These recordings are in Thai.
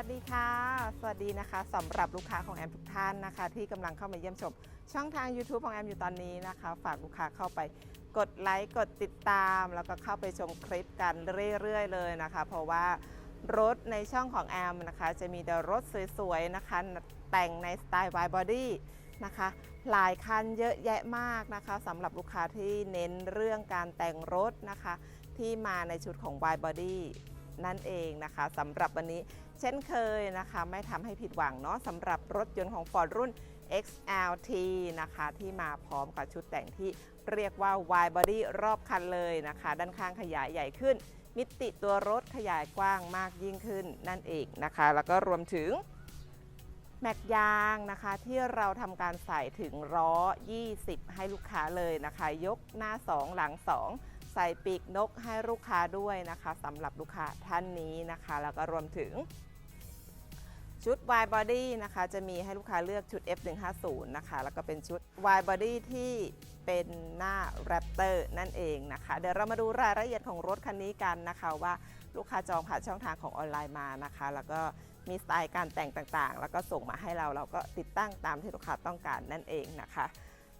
วัสดีค่ะ สวัสดีนะคะสำหรับลูกค้าของแอมทุกท่านนะคะ ที่กำลังเข้ามาเยี่ยมชม ช่องทาง YouTube ของแอมอยู่ตอนนี้นะคะ ฝากลูกค้าเข้าไปกดไลค์กดติดตาม แล้วก็เข้าไปชมคลิปกันเรื่อยๆ เลยนะคะ เพราะว่ารถในช่องของแอมนะคะ จะมีแต่รถสวยๆนะคะ แต่งในสไตล์ wide body นะคะหลายคันเยอะแยะมากนะคะสำหรับลูกค้าที่เน้นเรื่องการแต่งรถนะคะ ที่มาในชุดของ wide body นั่นเองนะคะสำหรับวันนี้เช่นเคยนะคะ ไม่ทำให้ผิดหวังเนาะสำหรับรถยนต์ของ Ford รุ่น XLT นะคะที่มาพร้อมกับชุดแต่งที่เรียกว่า wide body รอบคันเลยนะคะ ด้านข้างขยายใหญ่ขึ้น มิติตัวรถขยายกว้างมากยิ่งขึ้นนั่นเองนะคะ แล้วก็รวมถึงแม็กยางนะคะที่เราทำการใส่ถึงล้อ 20 ให้ลูกค้าเลยนะคะ ยกหน้า 2 หลัง 2 ใส่ปีกนกให้ลูกค้าด้วยนะคะสำหรับลูกค้าท่านนี้นะคะ แล้วก็รวมถึง ชุด wide body นะคะ จะมีให้ลูกค้าเลือกชุด F150 นะคะ แล้วก็เป็นชุด wide body ที่เป็นหน้า Raptor นั่นเองนะคะ เดี๋ยวเรามาดูรายละเอียดของรถคันนี้กันนะคะว่าลูกค้าจองผ่านช่องทางของออนไลน์มานะคะ แล้วก็มีสไตล์การแต่งต่างๆ แล้วก็ส่งมาให้เราเราก็ติดตั้งตามที่ลูกค้าต้องการนั่นเองนะคะ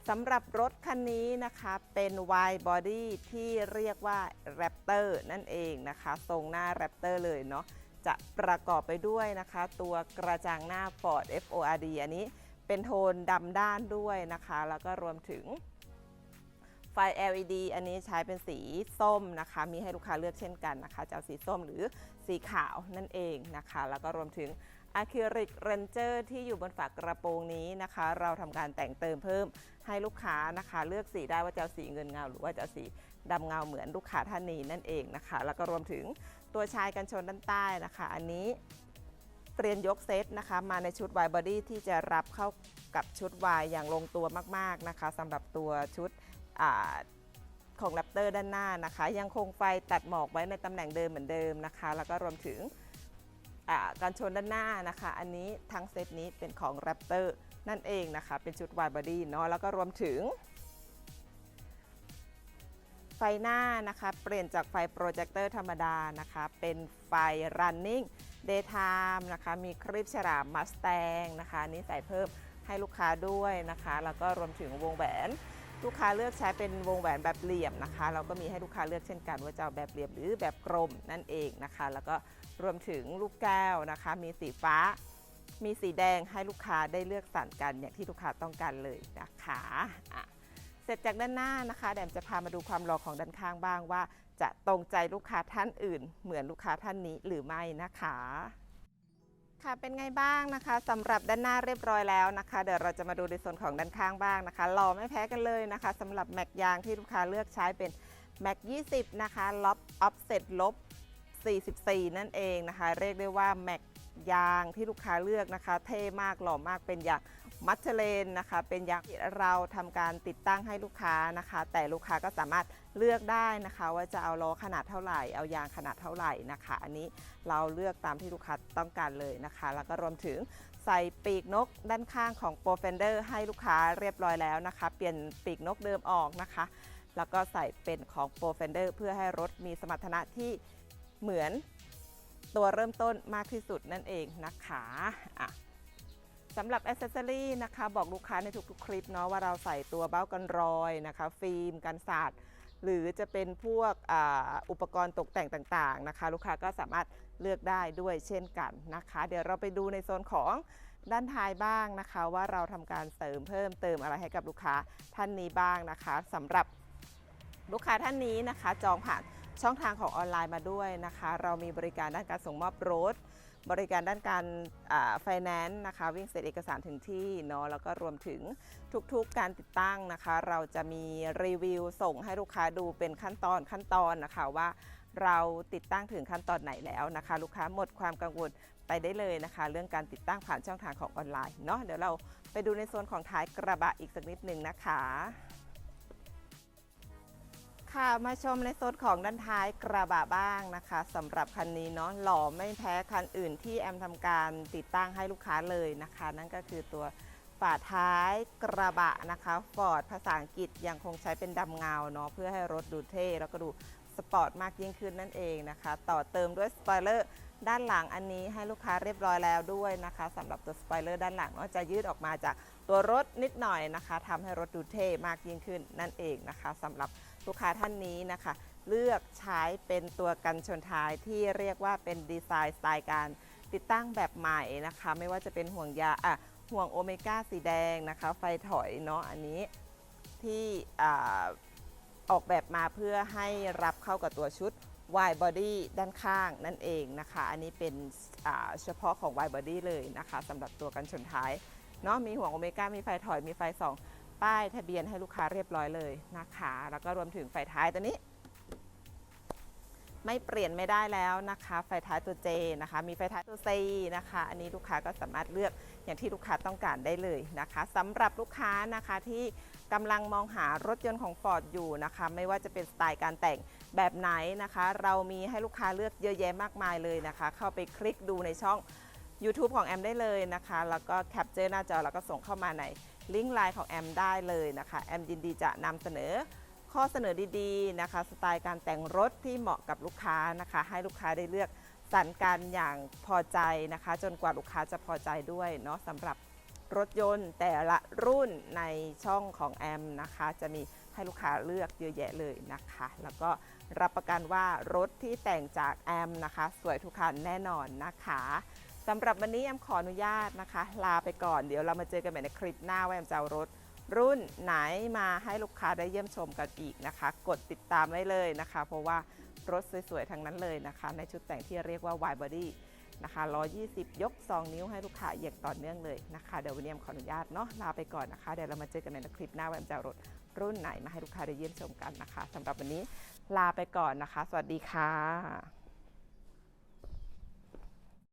สำหรับรถคันนี้นะคะเป็น wide body ที่เรียกว่า Raptor นั่นเองนะคะ ทรงหน้า Raptor เลยเนาะจะประกอบไปด้วยนะคะ ตัวกระจังหน้า Ford FORD อันนี้เป็นโทนดำด้านด้วยนะคะ แล้วก็รวมถึงไฟ LED อันนี้ใช้เป็นสีส้มนะคะ มีให้ลูกค้าเลือกเช่นกันนะคะจะเอาสีส้มหรือสีขาวนั่นเองนะคะ แล้วก็รวมถึง อะคริลิกเรนเจอร์ที่อยู่บนฝากระโปรงนี้นะคะ เราทำการแต่งเติมเพิ่มให้ลูกค้านะคะ เลือกสีได้ว่าจะสีเงินเงา หรือว่าจะสีดำเงาเหมือนลูกค้าท่านนี้นั่นเองนะคะ แล้วก็รวมถึงตัวชายกันชนด้านใต้นะคะ อันนี้เปลี่ยนยกเซตนะคะ มาในชุด wide body ที่จะรับเข้ากับชุด Y อย่างลงตัวมาก ๆนะคะสำหรับตัวชุดของ Raptor ด้านหน้านะคะ ยังคงไฟตัดหมอกไว้ในตำแหน่งเดิมเหมือนเดิมนะคะ แล้วก็รวมถึง การชนด้านหน้านะคะ อันนี้ทั้งเซตนี้เป็นของ Raptor นั่นเองนะคะ เป็นชุด wide body เนาะแล้วก็รวมถึง ไฟหน้านะคะ เปลี่ยนจากไฟโปรเจคเตอร์ธรรมดานะคะ เป็นไฟ running daytime นะคะ มีคลิปฉลามมัสแตงนะคะนนี่ใส่เพิ่มให้ลูกค้าด้วยนะคะ แล้วก็รวมถึงวงแหวน ลูกค้าเลือกใช้เป็นวงแหวนแบบเหลี่ยมนะคะ เราก็มีให้ลูกค้าเลือกเช่นกันว่าจะเอาแบบเหลี่ยมหรือแบบกลมนั่นเองนะคะ แล้วก็รวมถึงลูกแก้วนะคะ มีสีฟ้า มีสีแดงให้ลูกค้าได้เลือกสั่นกันอย่างที่ลูกค้าต้องการเลยนะคะะเสร็จจากด้านหน้านะคะแดมจะพามาดูความหล่อของด้านข้างบ้างว่า จะตรงใจลูกค้าท่านอื่น เหมือนลูกค้าท่านนี้หรือไม่นะคะ ค่ะเป็นไงบ้างนะคะสำหรับด้านหน้าเรียบร้อยแล้วนะคะ เดี๋ยวเราจะมาดูในส่วนของด้านข้างบ้างนะคะหล่อไม่แพ้กันเลยนะคะสำหรับแม็กยางที่ลูกค้าเลือกใช้เป็นแม็ก20 นะคะล็อบออฟเซ็ตลบ 44 นั่นเองนะคะ เรียกได้ว่าแม็กยางที่ลูกค้าเลือกนะคะ เท่มากหล่อมากเป็นอย่าง มัทเลนนะคะ เป็นยางที่เราทำการติดตั้งให้ลูกค้านะคะ แต่ลูกค้าก็สามารถเลือกได้นะคะ ว่าจะเอาล้อขนาดเท่าไหร่ เอายางขนาดเท่าไหร่นะคะ อันนี้เราเลือกตามที่ลูกค้าต้องการเลยนะคะ แล้วก็รวมถึงใส่ปีกนกด้านข้างของ Pro Fender ให้ลูกค้าเรียบร้อยแล้วนะคะ เปลี่ยนปีกนกเดิมออกนะคะ แล้วก็ใส่เป็นของ Pro Fender เพื่อให้รถมีสมรรถนะที่เหมือนตัวเริ่มต้นมากที่สุดนั่นเองนะคะอะ สำหรับอ c เซสซอรี่นะคะบอกลูกค้าในทุกๆ คลิปเนาะว่าเราใส่ตัวเบ้ากันรอยนะคะ ฟิล์มกันสาดหรือจะเป็นพวกออุปกรณ์ตกแต่งต่างๆนะคะ ลูกค้าก็สามารถเลือกได้ด้วยเช่นกันนะคะ เดี๋ยวเราไปดูในโซนของด้านท้ายบ้างนะคะ ว่าเราทำการเสริมเพิ่มเติมอะไรให้กับลูกค้าท่านนี้บ้างนะคะสำหรับลูกค้าท่านนี้นะคะ จองผ่านช่องทางของออนไลน์มาด้วยนะคะ เรามีบริการด้านการส่งมอบรถบริการด้านการไฟแนนซ์นะคะ วิ่งเสร็จเอกสารถึงที่เนาะแล้วก็รวมถึงทุกๆการติดตั้งนะคะ เราจะมีรีวิวส่งให้ลูกค้าดูเป็นขั้นตอนขั้นตอนนะคะว่าเราติดตั้งถึงขั้นตอนไหนแล้วนะคะ ลูกค้าหมดความกังวลไปได้เลยนะคะ เรื่องการติดตั้งผ่านช่องทางของออนไลน์เนาะเดี๋ยวเราไปดูในโซนของท้ายกระบะอีกสักนิดหนึ่งนะคะ ค่ะมาชมในโซนของด้านท้ายกระบะบ้างนะคะสำหรับคันนี้เนาะหล่อไม่แพ้คันอื่นที่แอมทำการติดตั้งให้ลูกค้าเลยนะคะ นั่นก็คือตัวฝาท้ายกระบะนะคะฟอร์ดภาษาอังกฤษยังคงใช้เป็นดำเงาเนาะเพื่อให้รถดูเท่แล้วก็ดูสปอร์ตมากยิ่งขึ้นนั่นเองนะคะ ต่อเติมด้วยสปอยเลอร์ด้านหลังอันนี้ให้ลูกค้าเรียบร้อยแล้วด้วยนะคะสำหรับตัวสปอยเลอร์ด้านหลังเนาะจะยืดออกมาจากตัวรถนิดหน่อยนะคะทำให้รถดูเท่มากยิ่งขึ้นนั่นเองนะคะสำหรับ ลูกค้าท่านนี้นะคะ เลือกใช้เป็นตัวกันชนท้ายที่เรียกว่าเป็นดีไซน์สไตล์การติดตั้งแบบใหม่นะคะ ไม่ว่าจะเป็นห่วงยาอะห่วงโอเมก้าสีแดงนะคะ ไฟถอยเนาะอันนี้ที่อออกแบบมาเพื่อให้รับเข้ากับตัวชุด wide body ด้านข้างนั่นเองนะคะ อันนี้เป็นเฉพาะของ wide body เลยนะคะสำหรับตัวกันชนท้ายเนาะมีห่วงโอเมก้ามีไฟถอยมีไฟสอง ป้ายทะเบียนให้ลูกค้าเรียบร้อยเลยนะคะ แล้วก็รวมถึงไฟท้ายตัวนี้ ไม่เปลี่ยนไม่ได้แล้วนะคะ ไฟท้ายตัว J นะคะ มีไฟท้ายตัว C นะคะ อันนี้ลูกค้าก็สามารถเลือกอย่างที่ลูกค้าต้องการได้เลยนะคะสำหรับลูกค้านะคะที่กำลังมองหารถยนต์ของ Ford อยู่นะคะ ไม่ว่าจะเป็นสไตล์การแต่งแบบไหนนะคะ เรามีให้ลูกค้าเลือกเยอะแยะมากมายเลยนะคะ เข้าไปคลิกดูในช่อง YouTube ของแอมได้เลยนะคะ แล้วก็แคปเจอร์หน้าจอแล้วก็ส่งเข้ามาใน ลิงก์ไลน์ของแอมได้เลยนะคะแอมยินดีจะนำเสนอข้อเสนอดีๆนะคะ สไตล์การแต่งรถที่เหมาะกับลูกค้านะคะ ให้ลูกค้าได้เลือกสรรกันอย่างพอใจนะคะ จนกว่าลูกค้าจะพอใจด้วยเนาะสำหรับรถยนต์แต่ละรุ่นในช่องของแอมนะคะ จะมีให้ลูกค้าเลือกเยอะแยะเลยนะคะ แล้วก็รับประกันว่ารถที่แต่งจากแอมนะคะ สวยทุกคันแน่นอนนะคะ สำหรับวันนี้แอมขออนุญาตนะคะ ลาไปก่อนเดี๋ยวเรามาเจอกันใหม่ในคลิปหน้าว่าแอมจะเอารถรุ่นไหนมาให้ลูกค้าได้เยี่ยมชมกันอีกนะคะ กดติดตามไว้เลยนะคะ เพราะว่ารถสวยๆทั้งนั้นเลยนะคะ ในชุดแต่งที่เรียกว่า wide body นะคะ 120 ยก 2 นิ้วให้ลูกค้าอย่างต่อเนื่องเลยนะคะ เดี๋ยววันนี้แอมขออนุญาตเนาะลาไปก่อนนะคะ เดี๋ยวเรามาเจอกันในคลิปหน้าว่าแอมจะเอารถรุ่นไหนมาให้ลูกค้าได้เยี่ยมชมกันนะคะสำหรับวันนี้ลาไปก่อนนะคะ สวัสดีค่ะ